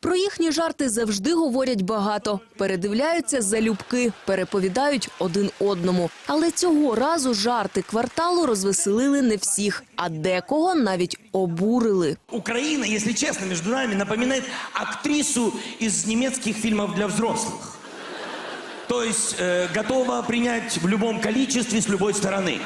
Про їхні жарти завжди говорять багато, передивляються залюбки, переповідають один одному. Але цього разу жарти кварталу розвеселили не всіх, а декого навіть обурили. Украина, если честно, между нами напоминает актрису из немецких фильмов для взрослых. То есть э, готова принять в любом количестве с любой стороны.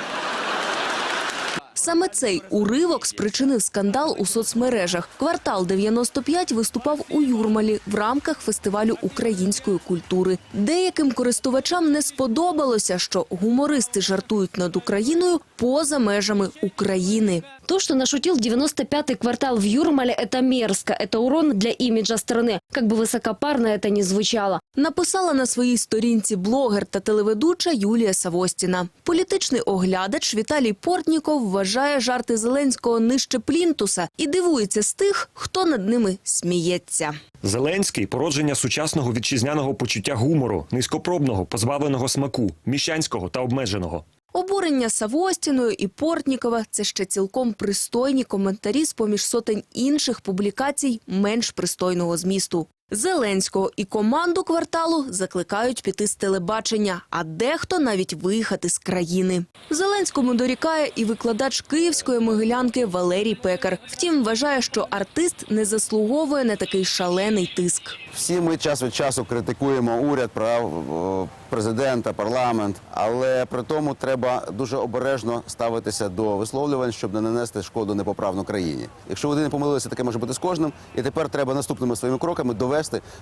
Саме цей уривок спричинив скандал у соцмережах. Квартал 95 виступав у Юрмалі в рамках фестивалю української культури. Деяким користувачам не сподобалося, що гумористи жартують над Україною поза межами України. То, что нашутил 95-й квартал в Юрмале, это мерзко, это урон для имиджа страны. Как бы высокопарно это ни звучало. Написала на своїй сторінці блогер та телеведуча Юлія Савостіна. Політичний оглядач Віталій Портніков вважає жарти Зеленського нижче плінтуса і дивується з тих, хто над ними сміється. Зеленський породження сучасного вітчизняного почуття гумору, низькопробного, позбавленого смаку, міщанського та обмеженого. Обурення Савостіною і Портнікова – це ще цілком пристойні коментарі з-поміж сотень інших публікацій менш пристойного змісту. Зеленського і команду кварталу закликають піти з телебачення, а дехто навіть виїхати з країни. Зеленському дорікає і викладач київської могилянки Валерій Пекар. Втім, вважає, що артист не заслуговує на такий шалений тиск. Всі ми час від часу критикуємо уряд, прав президента, парламент, але при тому треба дуже обережно ставитися до висловлювань, щоб не нанести шкоду непоправну країні. Якщо вони не помилилися, таке може бути з кожним. І тепер треба наступними своїми кроками довести,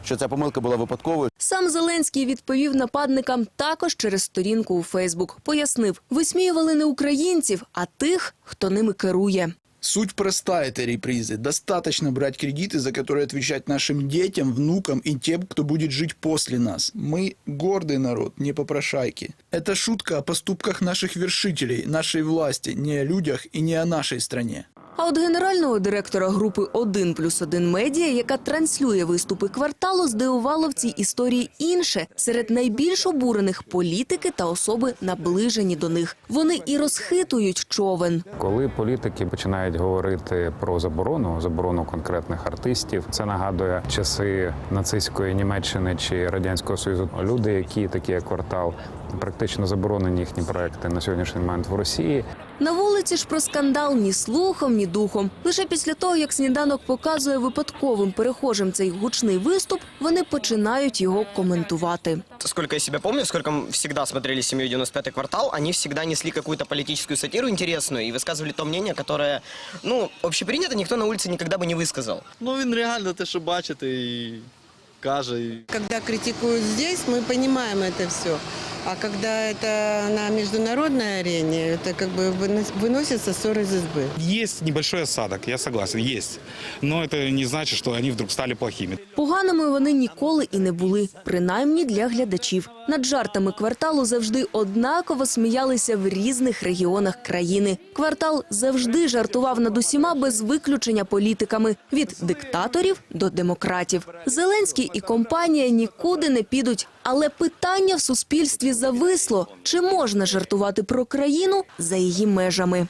що ця помилка була випадковою, Сам Зеленський відповів нападникам також через сторінку у Фейсбук. Пояснив, висміювали не українців, а тих, хто ними керує. Суть проста этой репризы. Достаточно брать кредиты, за которые отвечать нашим детям, внукам и тем, кто будет жить после нас. Мы гордый народ, не попрошайки. Это шутка о поступках наших вершителей, нашей власти, не о людях и не о нашей стране. А от генерального директора групи «1 плюс 1 медіа, яка транслює виступи кварталу, здивувало в цій історії інше. Серед найбільш обурених політики та особи наближені до них. Вони і розхитують човен. Коли політики починають говорити про заборону, заборону конкретних артистів, це нагадує часи нацистської Німеччини чи радянського союзу. Люди, які такі квартал, практично заборонені їхні проекти на сьогоднішній момент в Росії. На вулиці ж про скандал ні слухом, ні духом. Лише після того, як сніданок показує випадковим перехожим цей гучний виступ, вони починають його коментувати. сколько я себя помню, сколько мы всегда смотрели «Семью 95-й квартал», они всегда несли какую-то политическую сатиру интересную и высказывали то мнение, которое, ну, общепринято, никто на улице никогда бы не высказал. Ну він реально те, що бачите, і каже. І... Когда критикуют здесь, мы понимаем это все. А когда это на международной арене, это как бы вынос- выносится ссор из избы. Есть небольшой осадок, я согласен, есть. Но это не значит, что они вдруг стали плохими. Поганими вони ніколи і не були, принаймні для глядачів. Над жартами кварталу завжди однаково сміялися в різних регіонах країни. Квартал завжди жартував над усіма без виключення політиками від диктаторів до демократів. Зеленський і компанія нікуди не підуть. але питання в суспільстві зависло: чи можна жартувати про країну за її межами?